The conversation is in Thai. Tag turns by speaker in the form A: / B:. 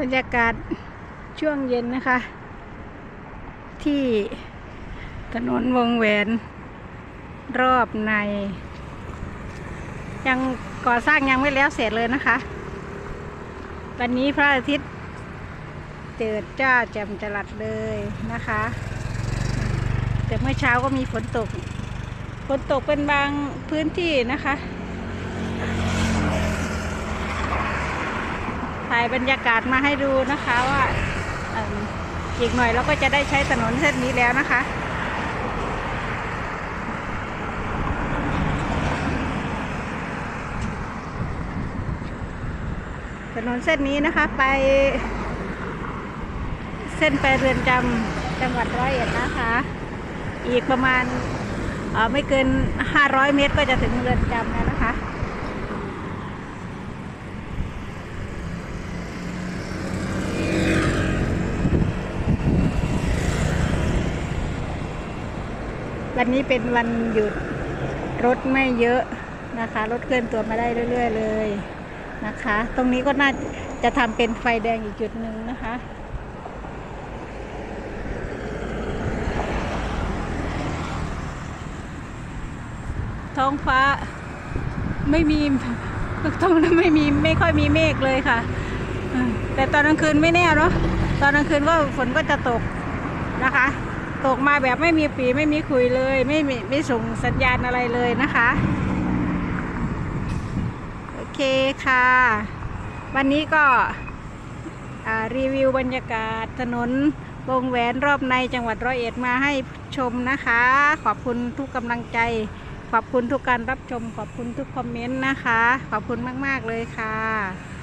A: บรรยากาศช่วงเย็นนะคะ ที่ถนนวงแหวนรอบใน ยังก่อสร้างยังไม่แล้วเสร็จเลยนะคะ วันนี้พระอาทิตย์เจิดจ้าแจ่มจรัสเลยนะคะ แต่เมื่อเช้าก็มีฝนตกฝนตกเป็นบางพื้นที่นะคะ ถ่ายบรรยากาศมาให้ดูนะคะว่าอีกหน่อยเราก็จะได้ใช้ถนนเส้นนี้แล้วนะคะถนนเส้นนี้นะคะไป เส้นไปเรือนจำจังหวัดร้อยเอ็ดนะคะ อีกประมาณไม่เกิน 500 เมตรก็จะถึงเรือนจำแล้วนะคะ วันนี้เป็นวันหยุดรถไม่เยอะนะคะ รถเคลื่อนตัวมาได้เรื่อย ๆ เลยนะคะ ตรงนี้ก็น่าจะทำเป็นไฟแดงอีกจุดหนึ่งนะคะท้องฟ้าไม่มีตรงนั้นไม่มีไม่ค่อยมีเมฆเลยค่ะ แต่ตอนกลางคืนไม่แน่เนาะตอนกลางคืนก็ฝนก็จะตกนะคะ ตกมาแบบไม่มีปีไม่มีคุยเลย ไม่มีไม่ส่งสัญญาณอะไรเลยนะคะ โอเคค่ะ วันนี้ก็อ่ารีวิวบรรยากาศถนนวงแหวนรอบในจังหวัดร้อยเอ็ดมาให้ชมนะคะ ขอบคุณทุกกำลังใจ ขอบคุณทุกการรับชม ขอบคุณทุกคอมเมนต์นะคะ ขอบคุณมาก ๆ เลยค่ะ